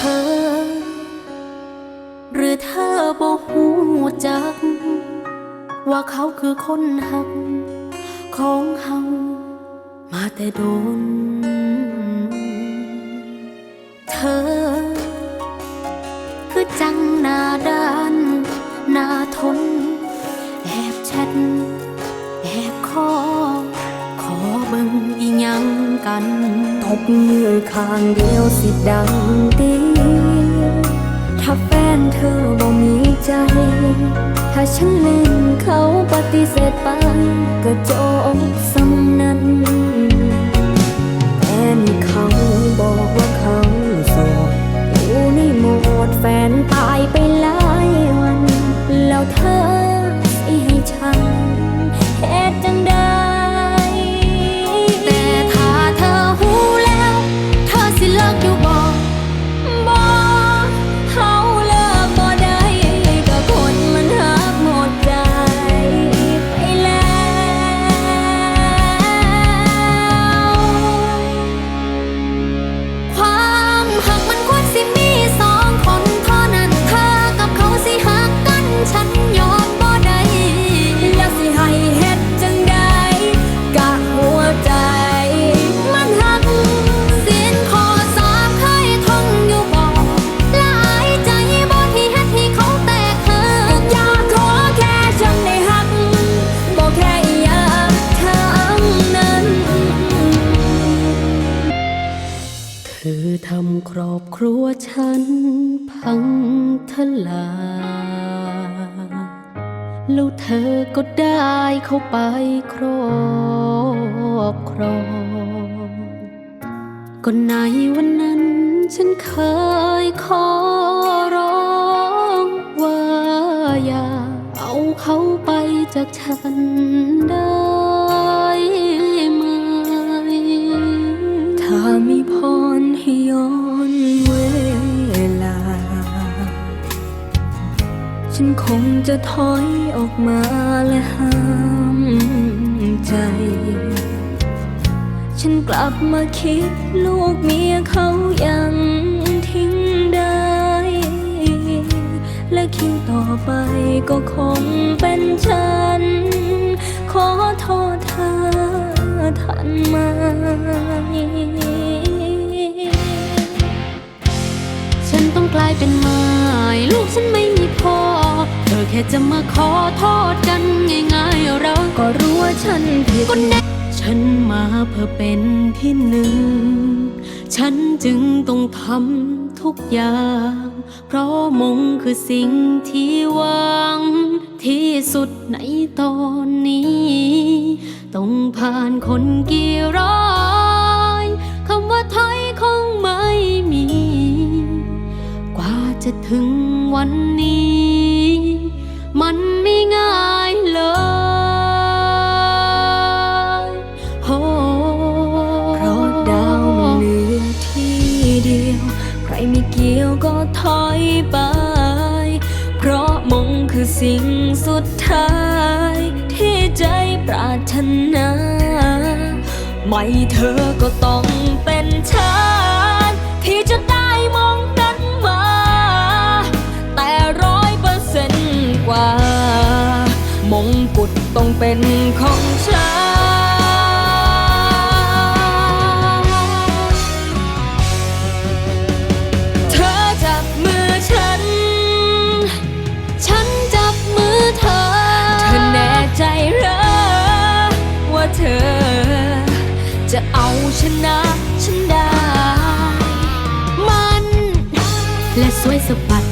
ธอ หรือเธอบ่หูจัก ว่าเขาคือคนหัก ของเฮามาแต่โดน เธอ คือจังหน้าด้านหน้าทน แอบแชทแอบคอขอเบิ่งอีหยังกัน ตบมือข้างเดียวสิดังตี ถ้าแฟนเธอบ่มีใจ ถ้าฉันเล่นเขาปฏิเสธไป ก็จบสำนั้นแต่นี่เขาบอกว่าเขาโสดอยู่ในโหมดแฟนตายไปแล้ว ครัวฉันพังทลายแล้วเธอก็ได้เข้าไปครอบครองก็ในวันนั้นฉันเคยขอร้องว่าอย่าเอาเขาไปจากฉันได้ไหมถ้ามีพรให้ยอ ฉันคงจะถอยออกมาและห้ามใจ ฉันกลับมาคิดลูกเมียเขายังทิ้งได้ และคิวต่อไปก็คงเป็นฉัน ขอโทษเธอทันไหมฉันต้องกลายเป็นไม้ลูกฉันไม่ อแค่จะมาขอโทษกันง่ายๆ เราก็รู้ว่าฉันผิดก็แน่ฉันมาเพื่อเป็นที่หนึ่ง ฉันจึงต้องทำทุกอย่าง เพราะมงคือสิ่งที่หวัง ที่สุดในตอนนี้ ต้องผ่านคนกี่ร้อยคำว่าถอยคงไม่มี กว่าจะถึงวันนี้ มันไม่ง่ายเลยโอ้เพราะดาวมันเหลือที่เดียว ใครไม่เกี่ยวก็ถอยไป เพราะมงคือสิ่งสุดท้าย ที่ใจปรารถนา ไม่เธอก็ต้องเป็นฉันที่จะ เป็นของฉัน เธอจับมือฉัน ฉันจับมือเธอ เธอแน่ใจเหรอว่าเธอ จะเอาชนะฉันได้ มันและสวยสะบัด